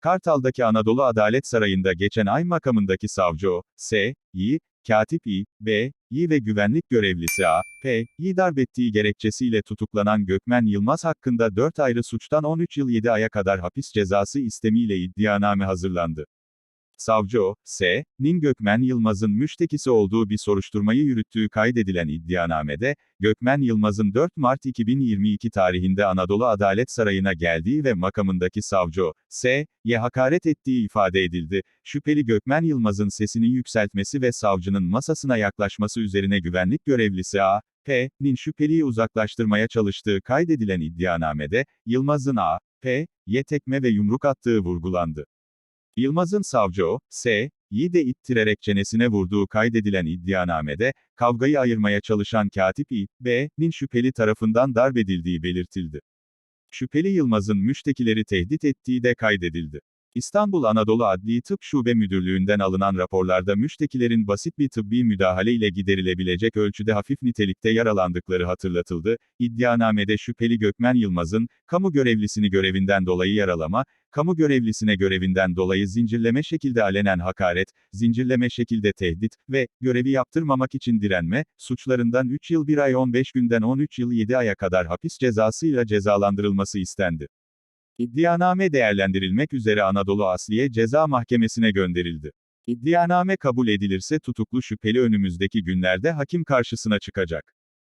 Kartal'daki Anadolu Adalet Sarayı'nda geçen ay makamındaki savcı O, S, Y, Katip İ, B, Y ve güvenlik görevlisi A, P, Y darp ettiği gerekçesiyle tutuklanan Gökmen Yılmaz hakkında 4 ayrı suçtan 13 yıl 7 aya kadar hapis cezası istemiyle iddianame hazırlandı. Savcı O, S, Nin Gökmen Yılmaz'ın müştekisi olduğu bir soruşturmayı yürüttüğü kaydedilen iddianamede, Gökmen Yılmaz'ın 4 Mart 2022 tarihinde Anadolu Adalet Sarayı'na geldiği ve makamındaki savcı O, S, ye hakaret ettiği ifade edildi. Şüpheli Gökmen Yılmaz'ın sesini yükseltmesi ve savcının masasına yaklaşması üzerine güvenlik görevlisi A, P, nin şüpheliyi uzaklaştırmaya çalıştığı kaydedilen iddianamede, Yılmaz'ın A, P, ye tekme ve yumruk attığı vurgulandı. Yılmaz'ın savcı O, S, yi de ittirerek çenesine vurduğu kaydedilen iddianamede, kavgayı ayırmaya çalışan Katip İ, B.'nin şüpheli tarafından darp edildiği belirtildi. Şüpheli Yılmaz'ın müştekileri tehdit ettiği de kaydedildi. İstanbul Anadolu Adli Tıp Şube Müdürlüğü'nden alınan raporlarda müştekilerin basit bir tıbbi müdahale ile giderilebilecek ölçüde hafif nitelikte yaralandıkları hatırlatıldı. İddianamede şüpheli Gökmen Yılmaz'ın, kamu görevlisini görevinden dolayı yaralama, kamu görevlisine görevinden dolayı zincirleme şekilde alenen hakaret, zincirleme şekilde tehdit ve görevi yaptırmamak için direnme suçlarından 3 yıl 1 ay 15 günden 13 yıl 7 aya kadar hapis cezasıyla cezalandırılması istendi. İddianame değerlendirilmek üzere Anadolu Asliye Ceza Mahkemesi'ne gönderildi. İddianame kabul edilirse tutuklu şüpheli önümüzdeki günlerde hakim karşısına çıkacak.